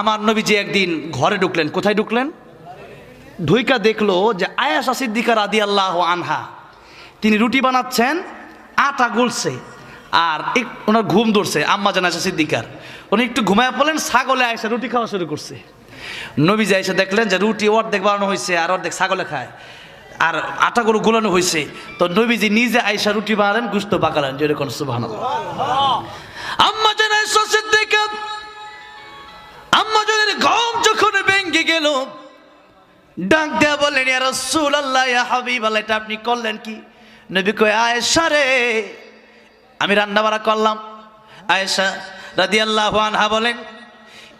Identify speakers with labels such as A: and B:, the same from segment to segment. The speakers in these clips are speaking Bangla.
A: আমার নবীজি একদিন ঘরে ঢুকলেন। কোথায় ঢুকলেন? ঢুইকা দেখল যে আয়াসা সিদ্দিকা রাদি আল্লাহ আনহা, তিনি রুটি বানাচ্ছেন, আটা গুলছে, আর এক ওনার ঘুম ধরছে, আম্মা জান আয়সা সিদ্দিকার। উনি একটু ঘুমায় পড়লেন, ছাগলে আয়সা রুটি খাওয়া শুরু করছে। নবী যে দেখলেন যে রুটি অর্ধেক বানানো হয়েছে আর অর্ধেক ছাগলে খায়, আর আটাগুলো গুলানো হয়েছে। তো নবীজি নিজে আয়সা রুটি বানালেন, গুস্ত পাকালেন যেরকম সুবাহ ভেঙে গেল। ডাক দেয়া বললেন ইয়া রাসূলুল্লাহ, ইয়া হাবিবাল্লাহ, এটা আপনি করলেন কি? নবী কয়, আয়েশা রে, আমি রান্না বাড়া করলাম। আয়েশা রাদিয়াল্লাহু আনহা বলেন,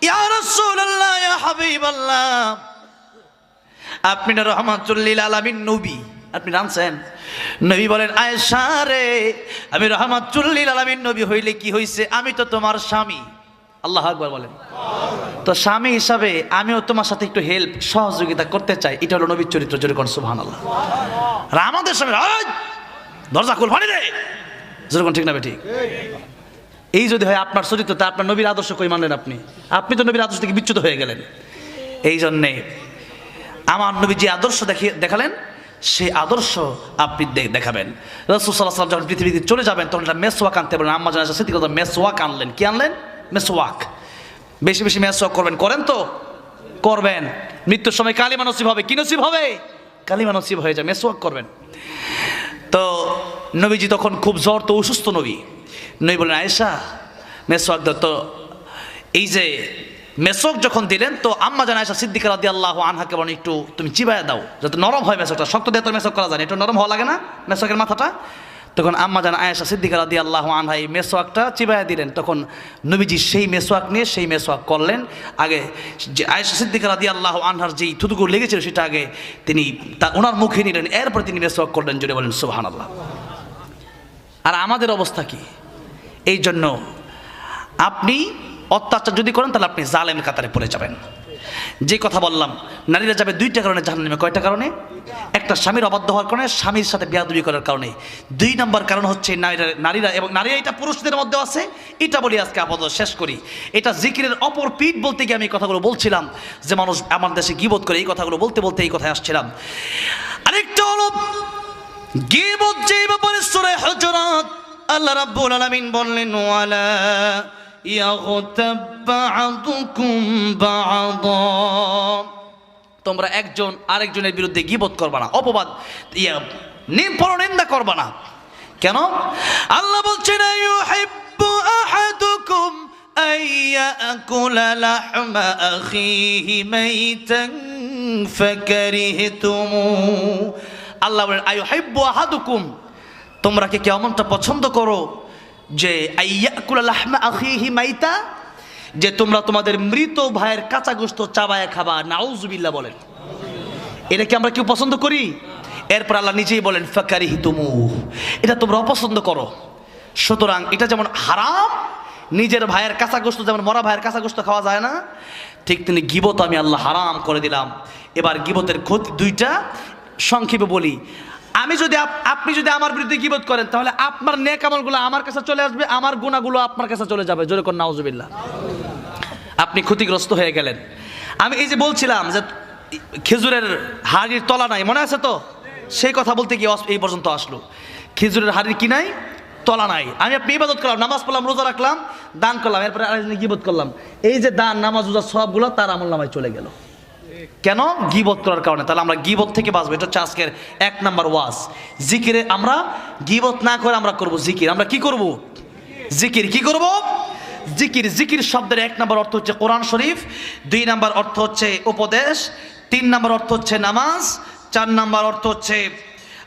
A: ইয়া রাসূলুল্লাহ, ইয়া হাবিবাল্লাহ, আপনি না রহমাতুল্লিল আলামিন নবী। আপনি রানছেন। নবী বলেন, আয়েশা রে, আমি রহমাতুল্লিল আলামিন নবী হইলে কি হইছে? আমি তো তোমার স্বামী। আল্লাহ আকবার বলেন। তো স্বামী হিসাবে আমিও তোমার সাথে একটু হেল্প সহযোগিতা করতে চাই। এটা হলো নবীর চরিত্র যেরকম সুহান আল্লাহ আর আমাদের স্বামী "ওই, দরজা খুল ফানি দে। যেরকম ঠিক না ঠিক? এই যদি হয় আপনার চরিত্র তা আপনার নবীর আদর্শ কই মানলেন আপনি? আপনি তো নবীর আদর্শ থেকে বিচ্যুত হয়ে গেলেন। এই জন্যে আমার নবী যে আদর্শ দেখিয়ে দেখালেন সেই আদর্শ আপনি দেখাবেন। রসুল সাল্লাহ সাল্লাম যখন পৃথিবীতে চলে যাবেন তখন একটা মেসওয়াক আনতে পারেন আম্মা জানা কথা মেসওয়াক আনলেন। কি আনলেন? মেসওয়াক। বেশি বেশি মেসওয়াক করবেন। করেন তো? করবেন। মৃত্যুর সময় কালিমা নসিব হবে। কি নসিব হবে? কালিমা নসিব হয়ে যায় মেসওয়াক করবেন। তো নবীজি তখন খুব জ্বর, তো অসুস্থ নবী। নবী বলেন আয়েশা, মেসওয়াক দাও তো এই যে মেসক যখন দিলেন, তো আম্মা জানা আয়েশা সিদ্দিকা রাদি আল্লাহ আনহাকে বলেন, একটু তুমি চিবায় দাও, যাতে নরম হয় মেসকটা শক্ত দিয়ে তো মেসক করা যায় একটু নরম হওয়া লাগে না মেসকের মাথাটা? তখন আম্মা জানা আয়েশা সিদ্দিকা রাদি আল্লাহ আনহা এই মেসোয়াকটা চিবায় দিলেন। তখন নবীজি সেই মেসোয়াক নিয়ে সেই মেসোয়াক করলেন। আগে যে আয়েশা সিদ্দিকা রাদি আল্লাহ আনহার যেই থুতুকুর লেগেছিল সেটা আগে তিনি তা ওনার মুখে নিলেন। এরপর তিনি মেসোয়াক করলেন জুড়ে বলেন সুবাহান আল্লাহ আর আমাদের অবস্থা কি? এই জন্য আপনি অত্যাচার যদি করেন তাহলে আপনি জালেম কাতারে পড়ে যাবেন। যে কথা বললাম, নারীরা যাবে দুইটা কারণে জাহান নেমে কয়টা কারণে? একটা স্বামীর অবাধ্য হওয়ার কারণে, স্বামীর সাথে বিয়াদুবি করার কারণে। দুই নম্বর কারণ হচ্ছে নারীরা নারীরা এবং নারীরা এটা পুরুষদের মধ্যে আছে, এটা বলি আজকে আপাতত শেষ করি। এটা জিকিরের অপর পিঠ বলতে গিয়ে আমি কথাগুলো বলছিলাম, যে মানুষ আমার দেশে গিবোধ করে, এই কথাগুলো বলতে বলতে এই কথায় আসছিলাম। আরেকটা হলো, গিবত যে ব্যাপারে সূরা হুজুরাত আল্লাহ রাব্বুল আলামিন বললেন, ওয়ালা তোমরা একজন আরেকজনের বিরুদ্ধে গিবত করবা না, অপবাদ ইয়া পরনিন্দা করবা না। কেন? আল্লাহ বলছেন আল্লাহ বলেন আয়ু হাইব্বু আহাদুকুম, তোমরা কি কেমনটা পছন্দ করো? যে মাইতা, যে তোমরা তোমাদের মৃত ভাইয়ের কাঁচা গোস্ত চাবায় খাবা, নাউজুবিল্লাহ বলেন। এটা কি আমরা কেউ পছন্দ করি? এরপর আল্লাহ নিজেই বলেন ফাকারি হিতুমু এটা তোমরা অপছন্দ করো। সুতরাং এটা যেমন হারাম, নিজের ভাইয়ের কাঁচা গোস্ত যেমন মরা ভাইয়ের কাঁচা গোস্ত খাওয়া যায় না, ঠিক তিনি গিবত আমি আল্লাহ হারাম করে দিলাম। এবার গিবতের ক্ষতি দুইটা, সংক্ষেপে বলি। আমি যদি আপ- আপনি যদি আমার বিরুদ্ধে গিবত করেন, তাহলে আপনার নেক আমলগুলো আমার কাছে চলে আসবে, আমার গুণাগুলো আপনার কাছে চলে যাবে। জোরে কোন নাউজুবিল্লাহ আপনি ক্ষতিগ্রস্ত হয়ে গেলেন। আমি এই যে বলছিলাম যে খেজুরের হাড়ির তলা নাই, মনে আছে তো? সেই কথা বলতে গিয়ে এই পর্যন্ত আসলো। খেজুরের হাড়ির কি নাই? তলা নাই। আমি আপনি ইবাদত করলাম, নামাজ পড়লাম, রোজা রাখলাম, দান করলাম, এরপরে আরেকজনে গিবত করলাম। এই যে দান, নামাজ, রোজা সবগুলো তার আমল নামায় চলে গেল। কেন? গিবত করার কারণে। তাহলে আমরা গিবত থেকে বাঁচবো। এটা হচ্ছে আজকের এক নাম্বার ওয়াজ। জিকিরে আমরা গিবত না করে আমরা করব জিকির। আমরা কি করব? জিকির। কি করব? জিকির। জিকির শব্দের এক নাম্বার অর্থ হচ্ছে কোরআন শরীফ, দুই নাম্বার অর্থ হচ্ছে উপদেশ, তিন নাম্বার অর্থ হচ্ছে নামাজ, চার নাম্বার অর্থ হচ্ছে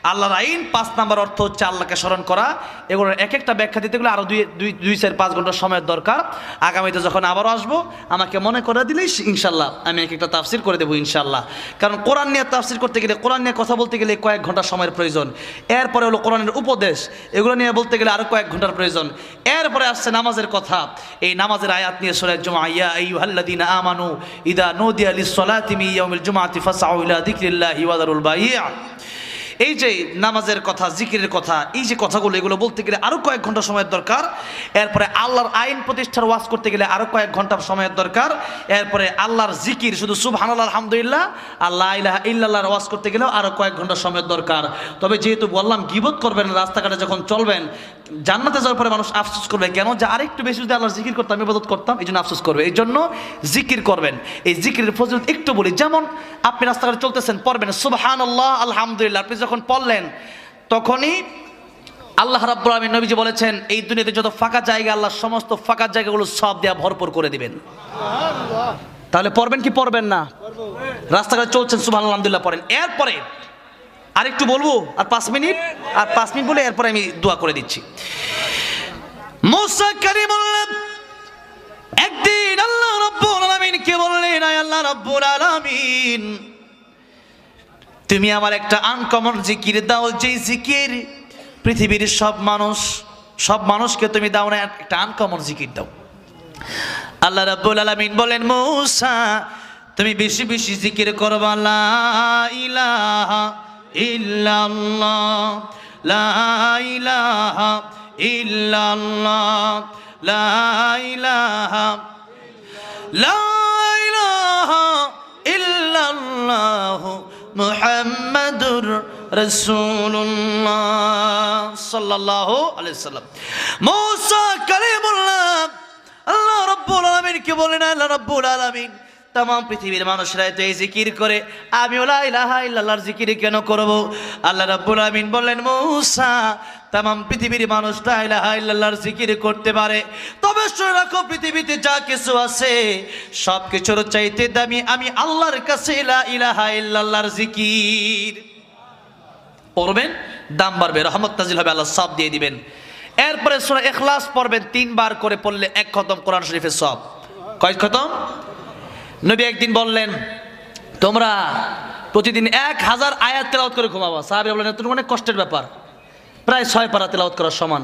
A: আল্লাহর আইন, পাঁচ নাম্বার অর্থ হচ্ছে আল্লাহকে স্মরণ করা। এগুলোর এক একটা ব্যাখ্যা দিতে গেলে আরও দুই দুই দুই, চার, পাঁচ ঘণ্টা সময়ের দরকার। আগামীতে যখন আবারও আসব, আমাকে মনে করে দিলেই ইনশাল্লাহ আমি এক একটা তাফসির করে দেবো ইনশাল্লাহ। কারণ কোরআন নিয়ে তাফসির করতে গেলে, কোরআন নিয়ে কথা বলতে গেলে কয়েক ঘণ্টা সময়ের প্রয়োজন। এরপরে হলো কোরআনের উপদেশ। এগুলো নিয়ে বলতে গেলে আরও কয়েক ঘণ্টার প্রয়োজন। এরপরে আসছে নামাজের কথা। এই নামাজের আয়াত নিয়ে সরে জমা ইয়া আইয়ুহাল্লাযীনা আমানু ইদা নুদিয়া লিস-সালাতি মিন ইয়াউমিল জুমআতি ফাসআউ ইলা যিকরিল্লাহি বাই'a এই যে নামাজের কথা, জিকিরের কথা, এই যে কথাগুলো, এগুলো বলতে গেলে আরও কয়েক ঘণ্টা সময়ের দরকার। এরপরে আল্লাহর আইন প্রতিষ্ঠার ওয়াজ করতে গেলে আরও কয়েক ঘণ্টা সময়ের দরকার। এরপরে আল্লাহর জিকির, শুধু সুবহানাল্লাহ, আলহামদুলিল্লাহ আল্লাহ ইলাহা ইল্লাল্লাহর ওয়াজ করতে গেলেও আরও কয়েক ঘণ্টা সময়ের দরকার। তবে যেহেতু বললাম, গিবত করবেন রাস্তাঘাটে যখন চলবেন, জান্নাতে যাওয়ার পরে মানুষ আফসোস করবে, কেন যে আরেকটু বেশি যদি আল্লাহর জিকির করতাম, ইবাদত করতাম, এই জন্য আফসোস করবে। এই জন্য জিকির করবেন। এই জিকিরের ফজিলত একটু বলি, যেমন আপনি রাস্তাঘাটে চলতেছেন, পড়বেন, সুবহানাল্লাহ, আলহামদুলিল্লাহ, আপনি যখন পড়লেন, তখনই আল্লাহ রাব্বুল আলামিন নবীজি বলেছেন, এই দুনিয়াতে যত ফাঁকা জায়গা, আল্লাহ সমস্ত ফাঁকা জায়গাগুলো সব দেয়া ভরপুর করে দিবেন। তাহলে পড়বেন কি পড়বেন না? রাস্তাঘাটে চলছেন সুবহান আলহামদুলিল্লাহ, পড়েন। এরপরে আরেকটু বলব, আর পাঁচ মিনিট, আর পাঁচ মিনিট বলে এরপরে আমি দোয়া করে দিচ্ছি। একদিন আল্লাহ রাব্বুল আলামিনকে বললেন, আয় আল্লাহ রাব্বুল আলামিন? তুমি আমার একটা আনকমন জিকির দাও যে জিকির পৃথিবীর সব মানুষ, সব মানুষকে তুমি দাও না, একটা আনকমন জিকির দাও। আল্লাহ রাব্বুল আলামিন বলেন, মূসা, তুমি বেশি বেশি জিকির করবা, লা ইলাহা ইল্লাল্লাহ, লা ইলাহা ইল্লাল্লাহ, লা ইলাহা লা মূসা কালিমুল্লাহ, আল্লাহ রাব্বুল বলেন পৃথিবীর মানুষরা জিকির করে আমি ওলা জিকির কেন আল্লাহ আলামিন বললেন পৃথিবীর মানুষ লা ইলাহা ইল্লাল্লাহর জিকির করতে পারে, তবে রাখো, পৃথিবীতে যা কিছু আছে সব চাইতে দামি আমি আল্লাহর কাছে লা ইলাহা ইল্লাল্লাহর জিকির। পড়বেন, দাম বাড়বে, রহমত নাজিল হবে, আল্লাহ সব দিয়ে দিবেন। এরপরে সূরা ইখলাস পড়বেন, তিনবার করে পড়লে এক খতম কোরআন শরীফের সব। কয় খতম? নবী একদিন বললেন, তোমরা প্রতিদিন এক হাজার আয়াত তেলাওয়াত করে ঘুমাবা সাহাবি বললেন তুমি অনেক কষ্টের ব্যাপার। প্রায় ছয় পারা তেলাওয়াত করার সমান।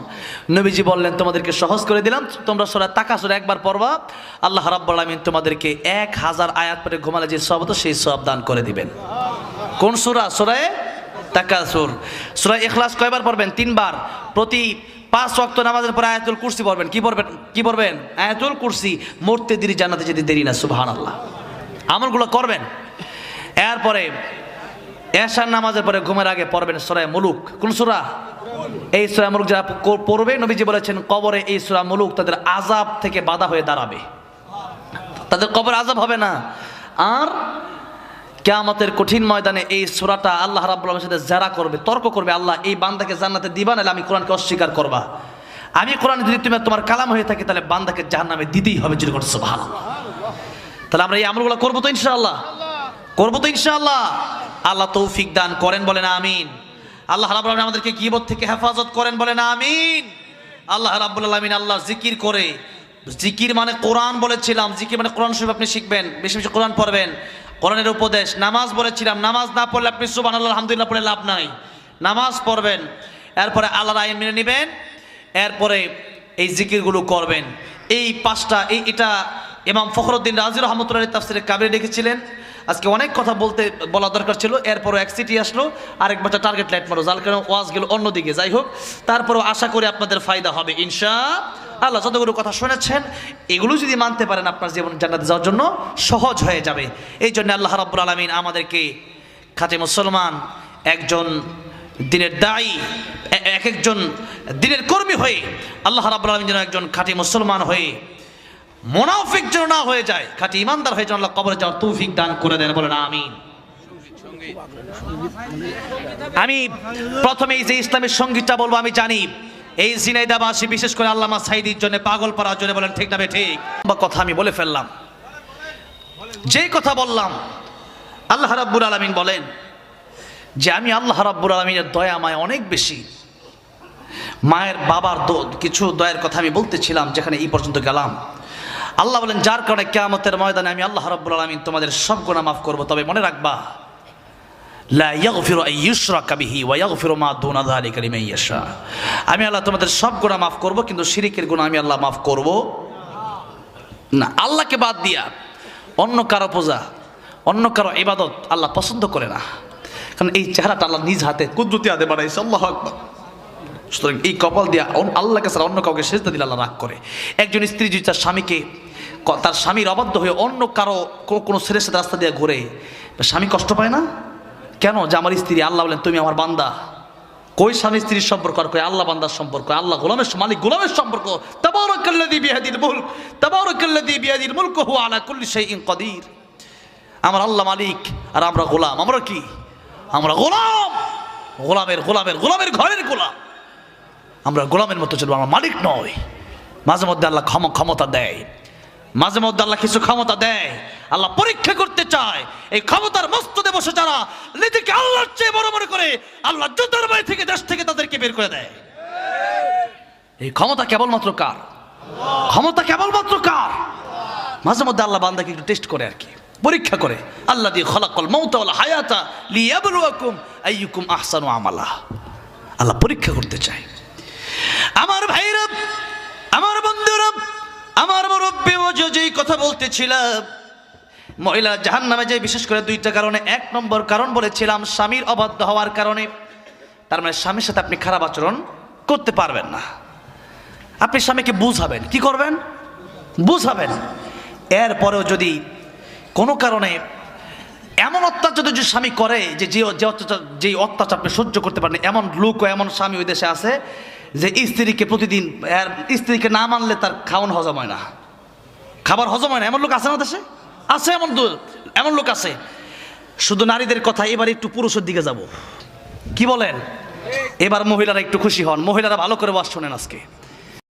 A: নবীজি বললেন, তোমাদেরকে সহজ করে দিলাম, তোমরা সোরা তাকা সোরা একবার পড়বা। আল্লাহ রাব্বুল আলামিন তোমাদেরকে এক হাজার আয়াত পরে ঘুমালে যে সব হতো, সেই সব দান করে দিবেন। কোন সুরা? সুরায় তাকাসুর। সুরা ইখলাস কয়বার পড়বেন? তিনবার। প্রতি পাঁচ ওয়াক্ত নামাজের পর আয়াতুল কুরসি পড়বেন। কি পড়বেন? কি পড়বেন? আয়াতুল কুরসি মরতে দেরি জানাতে যেতে দেরি না, সুবহানাল্লাহ। আমলগুলো করবেন। এরপরে এশার নামাজের পরে ঘুমের আগে পড়বেন সুরায় মুলুক। কোন সুরা? এই সুরা মুলুক যারা পড়বে, নবীজি বলেছেন, কবরে এই সুরা মুলুক তাদের আজাব থেকে বাধা হয়ে দাঁড়াবে। তাদের কবর আজাব হবে না। আর কেয়ামতের কঠিন ময়দানে এই সুরাটা আল্লাহ রাব্বুল আলামিনের সাথে যারা করবে, তর্ক করবে, আল্লাহ এই বান্দাকে জান্নাতে দিবা, নাহলে আমি কোরআনকে অস্বীকার করবা। আমি কোরআন যদি তুমি তোমার কালাম হয়ে থাকি, তাহলে বান্দাকে জাহান্নামে দিতেই হবে যদি করছ ভালো তাহলে আমরা এই আমলগুলো করব তো ইনশাআল্লাহ। করব তো ইনশাআল্লাহ। আল্লাহ তৌফিক দান করেন, বলেন আমিন। আল্লাহ আলামিন আমাদেরকে গীবত থেকে হেফাজত করেন, বলেন আমিন। আল্লাহ রাব্বুল আলামিন আল্লাহ জিকির করে, জিকির মানে কোরআন বলেছিলাম, জিকির মানে কোরআন শরীফ আপনি শিখবেন, বেশি বেশি কোরআন পড়বেন। কোরআনের উপদেশ, নামাজ বলেছিলাম, নামাজ না পড়লে আপনি সুবহানাল্লাহ, আলহামদুলিল্লাহ পড়ে লাভ নাই। নামাজ পড়বেন, এরপরে আল্লাহর আইন মেনে নেবেন, এরপরে এই জিকিরগুলো করবেন। এই পাঁচটা, এই এটা ইমাম ফখরুদ্দিন রাজি রহমতুল্লাহ তাফসিরে কাবিরে লিখেছিলেন। আজকে অনেক কথা বলতে, বলা দরকার ছিল, এরপরও এক সিটি আসলো, আরেক বাচ্চা টার্গেট লাইট মারো যার কারণে ওয়াজ গেল অন্যদিকে। যাই হোক, তারপরেও আশা করি আপনাদের ফায়দা হবে, ইনশা আল্লাহ যতগুলো কথা শুনেছেন, এগুলো যদি মানতে পারেন, আপনার জীবন জান্নাতে যাওয়ার জন্য সহজ হয়ে যাবে। এই জন্য আল্লাহ রাব্বুল আলমিন আমাদেরকে খাঁটি মুসলমান, একজন দিনের দায়ী এক একজন দিনের কর্মী হয়ে, আল্লাহ রাব্বুল আলমিন যেন একজন খাঁটি মুসলমান হয়ে, মোনাফিক যেন না হয়ে যায়, খাঁটি ইমানদার হয়ে যেন আল্লাহ কবরে যাওয়ার তৌফিক দান করে দেন বলেন, আমিন। আমি প্রথমেই যে ইসলামের সঙ্গীতটা বলব, আমি জানি এই জিনাইদাবাসী বিশেষ করে আল্লামা সাইদির জন্য পাগল পাড়ার জন্য বলেন, ঠিক না ঠিক? বা কথা আমি বলে ফেললাম। যে কথা বললাম, আল্লাহ রাব্বুল আলামিন বলেন যে, আমি আল্লাহ রাব্বুল আলমিনের দয়া মায় অনেক বেশি। মায়ের বাবার কিছু দয়ের কথা আমি বলতেছিলাম, যেখানে এই পর্যন্ত গেলাম। আল্লাহ বলেন, যার কারণে কেয়ামতের ময়দানে আমি আল্লাহ রাব্বুল আলমিন তোমাদের সব গুণা মাফ করব। তবে মনে রাখবা আমি আল্লাহ তোমাদের সব গুনাহ মাফ করব, কিন্তু শিরিকের গুনাহ আমি আল্লাহ মাফ করব না। আল্লাহকে বাদ দিয়া অন্য কারও পূজা, অন্য কারও ইবাদত আল্লাহ পছন্দ করে না। কারণ এই চেহারাটা আল্লাহ নিজ হাতে কুদরতি হাতে বানাইছে, আল্লাহ আকবার। সুতরাং এই কপাল দিয়া আল্লাহকে ছাড়া অন্য কাউকে সেজদা দিলে আল্লাহ রাগ করে। একজন স্ত্রী যদি তার স্বামীকে তার স্বামীর অবাধ্য হয়ে অন্য কারও কোনো ছেলের সাথে রাস্তা দিয়ে ঘুরে স্বামী কষ্ট পায় না? কেন যে আমার স্ত্রী আল্লাহ বলেন, তুমি আমার বান্দা। কই স্বামী স্ত্রীর সম্পর্ক আর কই আল্লাহ বান্দার সম্পর্ক? আল্লাহ গোলামের মালিক গোলামের সম্পর্ক। মুলক হুয়া কুল্লি আমার আল্লাহ মালিক আর আমরা গোলাম। আমরা কি? আমরা গোলাম। গোলামের গোলামের গোলামের ঘরের গোলাম। আমরা গোলামের মতো চলবো, আমরা মালিক নয় মাঝে মধ্যে আল্লাহ ক্ষম ক্ষমতা দেয়। মাঝে মধ্যে আল্লাহ কিছু ক্ষমতা দেয়। আল্লাহ পরীক্ষা করতে চায়। এই ক্ষমতার মস্তদে বসে যারা নিজেকে আল্লাহর চেয়ে বড় মনে করে, আল্লাহ জুতার বাড়ি থেকে দেশ থেকে তাদেরকে বের করে দেয়। এই ক্ষমতা কেবলমাত্র কার? ক্ষমতা কেবলমাত্র কার? মাঝে মধ্যে আল্লাহ বান্দাকে একটু টেস্ট করে আর কি। পরীক্ষা করে। আল্লাহ দিয়ে খলাকল মৌতা হায়াতা লিয়াবলুয়াকুম আইয়ুকুম আহসানু আমালা। আল্লাহ পরীক্ষা করতে চায়। আমার ভাইরা আমার বন্ধুরা আমার মুরব্বী যে কথা বলতেছিলাম মহিলা জাহান নামে যে বিশেষ করে দুইটা কারণে, এক নম্বর কারণ বলেছিলাম, স্বামীর অবাধ্য হওয়ার কারণে। তার মানে স্বামীর সাথে আপনি খারাপ আচরণ করতে পারবেন না। আপনি স্বামীকে বুঝাবেন। কি করবেন? বুঝাবেন। এরপরেও যদি কোনো কারণে এমন অত্যাচার যদি স্বামী করে, যে যে অত্যাচার যে অত্যাচার আপনি সহ্য করতে পারেন এমন লোক এমন স্বামী ওই দেশে আছে যে স্ত্রীকে প্রতিদিন স্ত্রীকে না মানলে তার খাওয়ান হজম হয় না। খাবার হজম হয় না। এমন লোক আছে না দেশে? আছে এমন এমন লোক আছে। শুধু নারীদের কথা, এবার একটু পুরুষের দিকে যাব। কি বলেন? এবার মহিলারা একটু খুশি হন। মহিলারা ভালো করে বাস শোনেন আজকে।